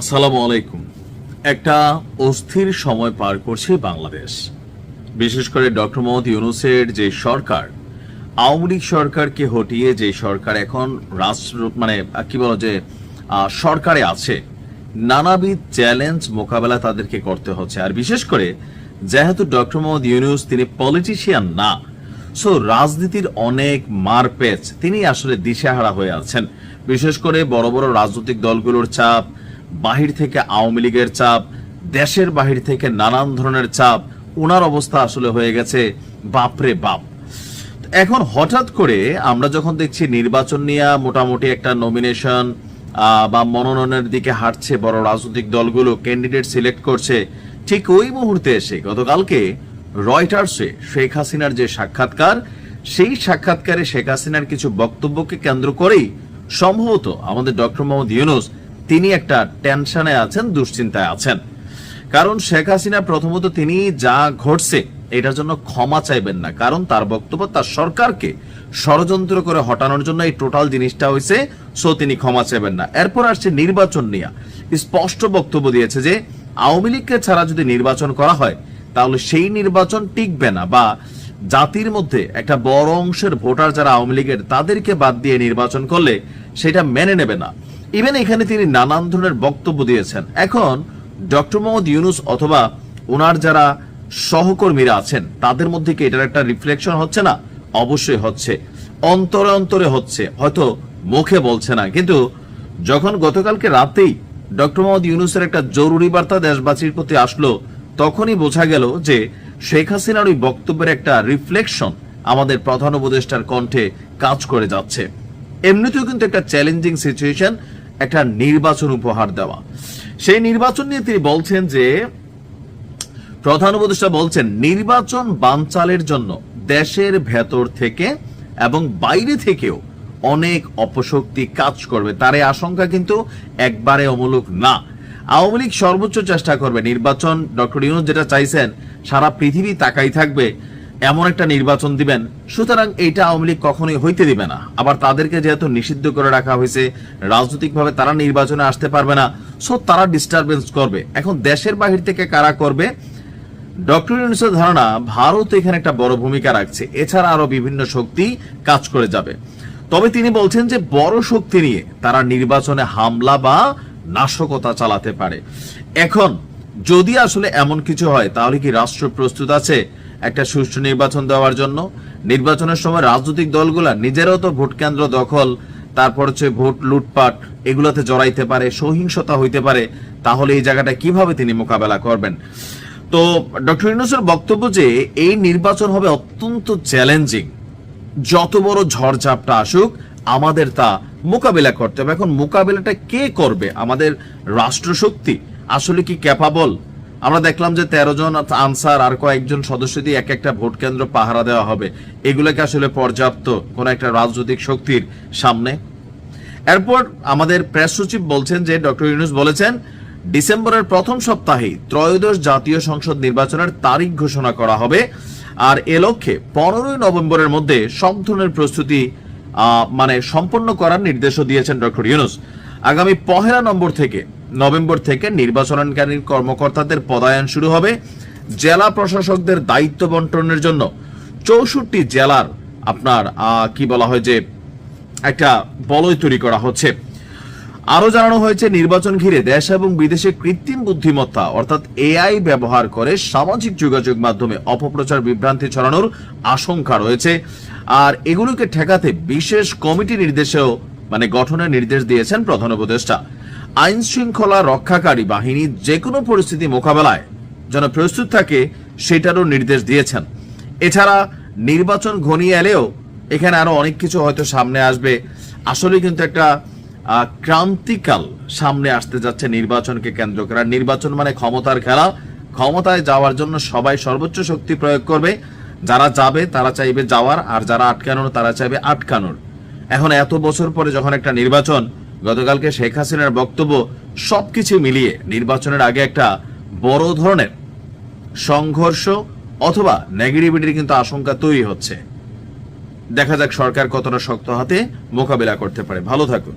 আসসালামু আলাইকুম। একটা অস্থির সময় পার করছে বাংলাদেশ। বিশেষ করে ডক্টর মোহাম্মদ ইউনুসের যে সরকার, আওয়ামী লীগ সরকারকে হটিয়ে যে সরকার এখন রাষ্ট্র মানে কি বলো যে সরকারে আছে, নানাবিধ চ্যালেঞ্জ মোকাবেলা তাদেরকে করতে হচ্ছে। আর বিশেষ করে, যেহেতু ডক্টর মোহাম্মদ ইউনুস তিনি পলিটিশিয়ান না, সো রাজনীতির অনেক মারপেচ তিনি আসলে দিশেহারা হয়ে আছেন। বিশেষ করে বড় বড় রাজনৈতিক দলগুলোর চাপ বাহির থেকে আওয়ামী লীগের চাপ, দেশের বাহির থেকে নানান ধরনের চাপ ওনার অবস্থা আসলে হয়ে গেছে বাপরে বাপ। এখন হঠাৎ করে আমরা যখন দেখছি নির্বাচন নিয়ে মোটামুটি একটা নমিনেশন বা মনোনয়নের দিকে হাঁটছে বড় রাজনৈতিক দলগুলো ক্যান্ডিডেট সিলেক্ট করছে, ঠিক ওই মুহূর্তে এসে গতকালকে রয়টার্সে শেখ হাসিনার যে সাক্ষাৎকার, সেই সাক্ষাৎকারে শেখ হাসিনার কিছু বক্তব্যকে কেন্দ্র করেই সম্ভবত আমাদের ডক্টর মোহাম্মদ ইউনুস তিনি একটা টেনশনে আছেন, দুশ্চিন্তায় আছেন। কারণ শেখ হাসিনা প্রথমত তিনি যা ঘটছে, এটার জন্য ক্ষমা চাইবেন না। কারণ তার বক্তব্য তার সরকারকে ষড়যন্ত্র করে হটানোর জন্য এই টোটাল জিনিসটা হয়েছে, সো তিনি ক্ষমা চাইবেন না। এরপর আসছে নির্বাচন নিয়ে। স্পষ্ট বক্তব্য দিয়েছে যে, আওয়ামী লীগকে ছাড়া যদি নির্বাচন করা হয়, তাহলে সেই নির্বাচন টিকবে না বা জাতির মধ্যে একটা বড় অংশের ভোটার যারা আওয়ামী লীগের, তাদেরকে বাদ দিয়ে নির্বাচন করলে সেটা মেনে নেবে না। ইভেন এখানে তিনি নানান ধরনের বক্তব্য দিয়েছেন। এখন, ডক্টর মোহাম্মদ ইউনুস অথবা ওনার যারা সহকর্মীরা আছেন, তাদের মধ্যে কি এটার একটা রিফ্লেকশন হচ্ছে না? অবশ্যই হচ্ছে। অন্তরে অন্তরে হচ্ছে। হয়তো মুখে বলছে না। কিন্তু যখন গতকালকে রাতেই ডক্টর মোহাম্মদ ইউনুসের একটা জরুরি বার্তা দেশবাসীর প্রতি আসলো, তখনই বোঝা গেল যে শেখ হাসিনার ওই বক্তব্যের একটা রিফ্লেকশন আমাদের প্রধান উপদেষ্টার কণ্ঠে কাজ করে যাচ্ছে। এমনিতেও কিন্তু একটা চ্যালেঞ্জিং সিচুয়েশন একটা নির্বাচন উপহার দেওয়া। সেই নির্বাচন নিয়ে তিনি বলছেন যে, প্রধান উপদেষ্টা বলছেন, নির্বাচন বানচালের জন্য দেশের ভেতর থেকে এবং বাইরে থেকেও অনেক অপশক্তি কাজ করবে। তার এই আশঙ্কা কিন্তু একবারে অমূলক না। আওয়ামী লীগ সর্বোচ্চ চেষ্টা করবে নির্বাচন। ডক্টর ইউনুস যেটা চাইছেন, সারা পৃথিবী তাকাই থাকবে। এমন একটা নির্বাচন দিবেন, সুতরাং এইটা আওয়ামী লীগ কখনোই হইতে দিবে না। আবার তাদেরকে যেহেতু নিষিদ্ধ করে রাখা হয়েছে, রাজনৈতিকভাবে তারা নির্বাচনে আসতে পারবে না সো তারা ডিস্টারবেন্স করবে। এখন দেশের বাহির থেকে কারা করবে? ডক্টর ইউনুসের ধারণা, ভারত এখানে একটা বড় ভূমিকা রাখছে। এছাড়া আরও বিভিন্ন শক্তি কাজ করে যাবে। তবে তিনি বলছেন যে, বড় শক্তি নিয়ে তারা নির্বাচনে হামলা বা নাশকতা চালাতে পারে। এখন, যদি আসলে এমন কিছু হয়, তাহলে কি রাষ্ট্র প্রস্তুত আছে? একটা সুষ্ঠু নির্বাচন দেওয়ার জন্য। নির্বাচনের সময় রাজনৈতিক দলগুলা নিজেরাও তো ভোট কেন্দ্র দখল, তারপর হচ্ছে ভোট, লুটপাট এগুলোতে জড়াইতে পারে, সহিংসতা হইতে পারে। তাহলে এই জায়গাটা কীভাবে তিনি মোকাবেলা করবেন? তো ডক্টর ইউনুসের বক্তব্য যে, এই নির্বাচন হবে অত্যন্ত চ্যালেঞ্জিং। যত বড় ঝড়ঝাপটা আসুক, আমাদের তা মোকাবিলা করতে হবে। এখন মোকাবিলাটা কে করবে? আমাদের রাষ্ট্রশক্তি আসলে কি ক্যাপাবল আমরা দেখলাম যে তেরো জন আনসার আর কয়েকজন সদস্য দিয়ে এক একটা ভোট কেন্দ্র পাহারা দেওয়া হবে। এগুলোকে আসলে পর্যাপ্ত কোন একটা রাজনৈতিক শক্তির সামনে। এরপর আমাদের প্রেস সচিব বলছেন যে ডক্টর ইউনুস বলেছেন, ডিসেম্বরের প্রথম সপ্তাহেই ত্রয়োদশ জাতীয় সংসদ নির্বাচনের তারিখ ঘোষণা করা হবে। আর এ লক্ষ্যে পনেরোই নভেম্বরের মধ্যে সব ধরনের প্রস্তুতি মানে সম্পন্ন করার নির্দেশও দিয়েছেন ডক্টর ইউনুস। আগামী পহেলা নম্বর থেকে নভেম্বর থেকে নির্বাচনকারী কর্মকর্তাদের পদায়ন শুরু হবে। জেলা প্রশাসকদের দায়িত্ব বন্টনের জন্য চৌষট্টি জেলার আপনার কি বলা হয় যে, একটা বলয় তৈরি করা হচ্ছে। আরও জানানো হয়েছে, নির্বাচন ঘিরে দেশ এবং বিদেশে কৃত্রিম বুদ্ধিমত্তা, অর্থাৎ এআই ব্যবহার করে সামাজিক যোগাযোগ মাধ্যমে অপপ্রচার বিভ্রান্তি ছড়ানোর আশঙ্কা রয়েছে। আর এগুলোকে ঠেকাতে বিশেষ কমিটি নির্দেশেও মানে গঠনের নির্দেশ দিয়েছেন প্রধান উপদেষ্টা। আইন শৃঙ্খলা রক্ষাকারী বাহিনী যে কোনো পরিস্থিতি মোকাবেলায় যেন প্রস্তুত থাকে, সেটারও নির্দেশ দিয়েছেন। এছাড়া নির্বাচন ঘনিয়ে এলেও এখানে আরও অনেক কিছু হয়তো সামনে আসবে। আসলে কিন্তু একটা ক্রান্তিকাল সামনে আসতে যাচ্ছে নির্বাচনকে কেন্দ্র করে। নির্বাচন মানে ক্ষমতার খেলা। ক্ষমতায় যাওয়ার জন্য সবাই সর্বোচ্চ শক্তি প্রয়োগ করবে। যারা যাবে, তারা চাইবে যাওয়ার। আর যারা আটকানোর, তারা চাইবে আটকানোর। এখন এত বছর পরে যখন একটা নির্বাচন গতকালকে শেখ হাসিনার বক্তব্য সবকিছু মিলিয়ে নির্বাচনের আগে একটা বড় ধরনের সংঘর্ষ অথবা নেগেটিভিটির কিন্তু আশঙ্কা তৈরি হচ্ছে। দেখা যাক সরকার কতটা শক্ত হাতে মোকাবিলা করতে পারে। ভালো থাকুন।